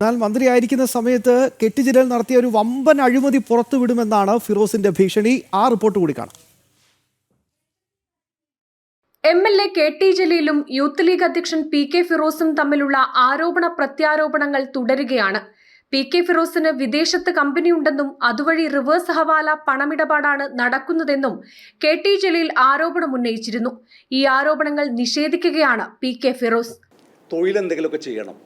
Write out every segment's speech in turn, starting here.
എന്നാൽ മന്ത്രിയായിരിക്കുന്ന സമയത്ത് കെട്ടിച്ചിരൽ നടത്തിയ ഒരു വമ്പൻ അഴിമതി പുറത്തുവിടുമെന്നാണ് ഫിറോസിന്റെ ഭീഷണി. ആ റിപ്പോർട്ട് കൂടി കാണാം. M L A K T ജലീലും youth league അധ്യക്ഷൻ പി കെ ഫിറോസും തമ്മിലുള്ള ആരോപണ പ്രത്യാരോപണങ്ങൾ തുടരുകയാണ്. പി കെ ഫിറോസിന് വിദേശത്ത് കമ്പനിയുണ്ടെന്നും അതുവഴി റിവേഴ്സ് ഹവാല പണമിടപാടാണ് നടക്കുന്നതെന്നും കെ ടി ജലീൽ ആരോപണം ഉന്നയിച്ചിരുന്നു. ഈ ആരോപണങ്ങൾ നിഷേധിക്കുകയാണ് പി കെ ഫിറോസ്. തൊഴിലെന്തെങ്കിലുമൊക്കെ ചെയ്യണം.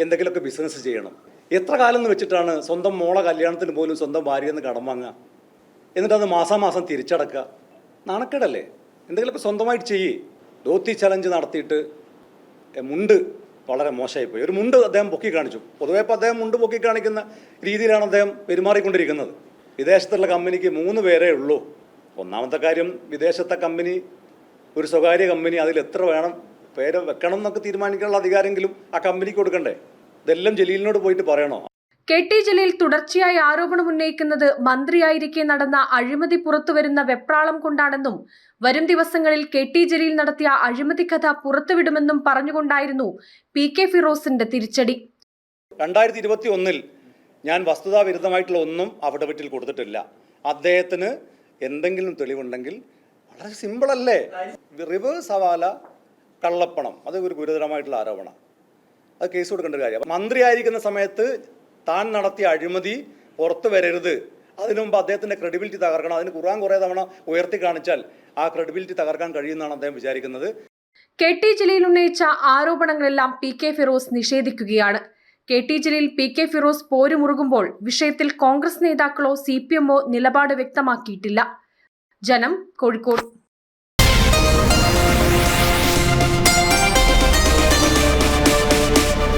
എന്തെങ്കിലുമൊക്കെ ബിസിനസ് ചെയ്യണം. എത്ര കാലം എന്ന് വെച്ചിട്ടാണ് സ്വന്തം മോളെ കല്യാണത്തിന് പോലും സ്വന്തം ഭാര്യയിൽ നിന്ന് കടം വാങ്ങുക? എന്നിട്ട് അത് മാസാമാസം തിരിച്ചടക്കുക. നാണക്കേടല്ലേ? എന്തെങ്കിലുമൊക്കെ സ്വന്തമായിട്ട് ചെയ്യേ. ധോത്തി ചലഞ്ച് നടത്തിയിട്ട് മുണ്ട് വളരെ മോശമായിപ്പോയി. ഒരു മുണ്ട് അദ്ദേഹം പൊക്കി കാണിച്ചു. പൊതുവേ ഇപ്പോൾ അദ്ദേഹം മുണ്ട് പൊക്കി കാണിക്കുന്ന രീതിയിലാണ് അദ്ദേഹം പെരുമാറിക്കൊണ്ടിരിക്കുന്നത്. വിദേശത്തുള്ള കമ്പനിക്ക് മൂന്ന് പേരേ ഉള്ളൂ. ഒന്നാമത്തെ കാര്യം വിദേശത്തെ കമ്പനി ഒരു സ്വകാര്യ കമ്പനി അതിൽ എത്ര വേണം പേര് വെക്കണം എന്നൊക്കെ തീരുമാനിക്കാനുള്ള അധികാരമെങ്കിലും ആ കമ്പനിക്ക് കൊടുക്കണ്ടേ? ഇതെല്ലാം ജലീലിനോട് പോയിട്ട് പറയണോ? കെ ടി ജലീൽ തുടർച്ചയായി ആരോപണം ഉന്നയിക്കുന്നത് മന്ത്രിയായിരിക്കെ നടന്ന അഴിമതി പുറത്തുവരുന്ന വെപ്രാളം കൊണ്ടാണെന്നും വരും ദിവസങ്ങളിൽ കെ ടി ജലീൽ നടത്തിയ അഴിമതി കഥ പുറത്തുവിടുമെന്നും പറഞ്ഞുകൊണ്ടായിരുന്നു പി കെ ഫിറോസിന്റെ തിരിച്ചടി. രണ്ടായിരത്തി ഇരുപത്തി ഒന്നിൽ ഞാൻ വസ്തുതാവിരുദ്ധമായിട്ടുള്ള ഒന്നും അഫിഡവിറ്റിൽ കൊടുത്തിട്ടില്ല. അദ്ദേഹത്തിന് എന്തെങ്കിലും തെളിവുണ്ടെങ്കിൽ വളരെ സിമ്പിളല്ലേ റിവേഴ്സ് ഹവാല കള്ളപ്പണം. അത് ഒരു ഗുരുതരമായിട്ടുള്ള ആരോപണം. അത് കേസ് കൊടുക്കേണ്ട കാര്യം. മന്ത്രിയായിരിക്കുന്ന സമയത്ത് താൻ നടത്തിയ അഴിമതി പുറത്തു വരരുത്. അതിനു മുമ്പ് അദ്ദേഹത്തിന്റെ ക്രെഡിബിലിറ്റി തകർക്കണം. അതിന് ഖുർആൻ കുറേ തവണ ഉയർത്തി കാണിച്ചാൽ ആ ക്രെഡിബിലിറ്റി തകർക്കാൻ കഴിയുമെന്നാണ് അദ്ദേഹം വിചാരിക്കുന്നത്. കെ ടി ജലീൽ ഉന്നയിച്ച ആരോപണങ്ങളെല്ലാം പി കെ ഫിറോസ് നിഷേധിക്കുകയാണ്. K T Jaleel P K Firoz പോരുമുറുകുമ്പോൾ വിഷയത്തിൽ കോൺഗ്രസ് നേതാക്കളോ സി പി എമ്മോ നിലപാട് വ്യക്തമാക്കിയിട്ടില്ല. ജനം കോഴിക്കോട്